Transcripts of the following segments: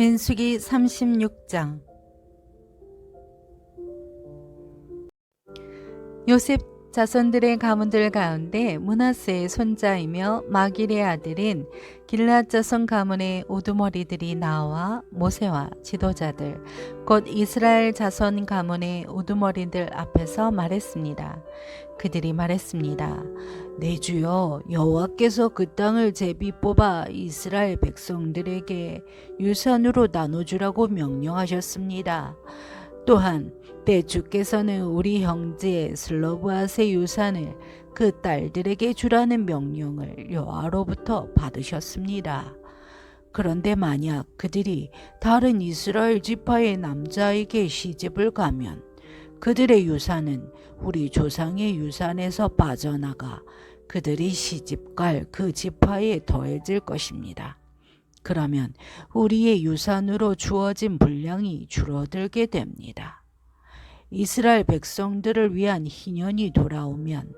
민수기 36장. 요셉 자손들의 가문들 가운데 문하세의 손자이며 마길의 아들인 길랏 자손 가문의 우두머리들이 나와 모세와 지도자들 곧 이스라엘 자손 가문의 우두머리들 앞에서 말했습니다. 그들이 말했습니다. 내 주여 여호와께서 그 땅을 제비 뽑아 이스라엘 백성들에게 유산으로 나눠주라고 명령하셨습니다. 또한 내 주께서는 우리 형제 슬로브앗의 유산을 그 딸들에게 주라는 명령을 여호와로부터 받으셨습니다. 그런데 만약 그들이 다른 이스라엘 지파의 남자에게 시집을 가면 그들의 유산은 우리 조상의 유산에서 빠져나가 그들이 시집갈 그 지파에 더해질 것입니다. 그러면 우리의 유산으로 주어진 분량이 줄어들게 됩니다. 이스라엘 백성들을 위한 희년이 돌아오면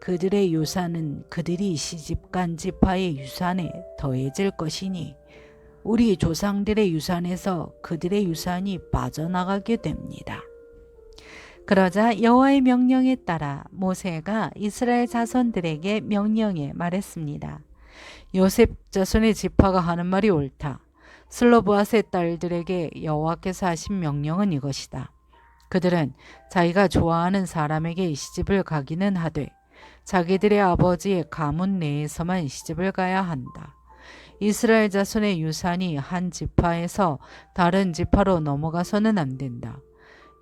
그들의 유산은 그들이 시집간 지파의 유산에 더해질 것이니 우리 조상들의 유산에서 그들의 유산이 빠져나가게 됩니다. 그러자 여호와의 명령에 따라 모세가 이스라엘 자손들에게 명령해 말했습니다. 요셉 자손의 지파가 하는 말이 옳다. 슬로브앗의 딸들에게 여호와께서 하신 명령은 이것이다. 그들은 자기가 좋아하는 사람에게 시집을 가기는 하되 자기들의 아버지의 가문 내에서만 시집을 가야 한다. 이스라엘 자손의 유산이 한 지파에서 다른 지파로 넘어가서는 안 된다.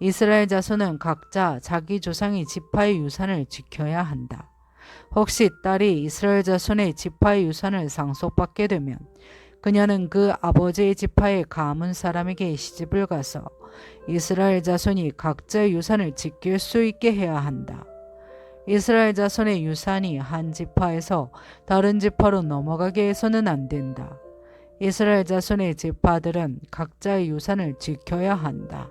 이스라엘 자손은 각자 자기 조상의 지파의 유산을 지켜야 한다. 혹시 딸이 이스라엘 자손의 지파의 유산을 상속받게 되면 그녀는 그 아버지의 지파의 가문 사람에게 시집을 가서 이스라엘 자손이 각자의 유산을 지킬 수 있게 해야 한다. 이스라엘 자손의 유산이 한 지파에서 다른 지파로 넘어가게 해서는 안 된다. 이스라엘 자손의 지파들은 각자의 유산을 지켜야 한다.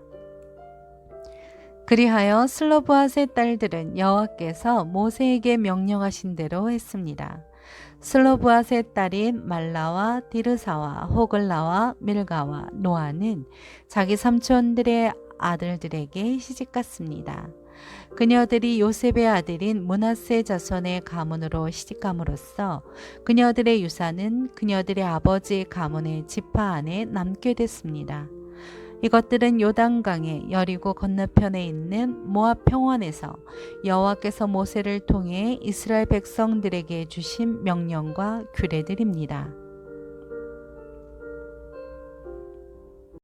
그리하여 슬로브앗의 딸들은 여호와께서 모세에게 명령하신 대로 했습니다. 슬로브앗의 딸인 말라와 디르사와 호글라와 밀가와 노아는 자기 삼촌들의 아들들에게 시집갔습니다. 그녀들이 요셉의 아들인 문하세 자손의 가문으로 시집감으로써 그녀들의 유산은 그녀들의 아버지의 가문의 지파 안에 남게 됐습니다. 이것들은 요단강의 여리고 건너편에 있는 모압 평원에서 여호와께서 모세를 통해 이스라엘 백성들에게 주신 명령과 규례들입니다.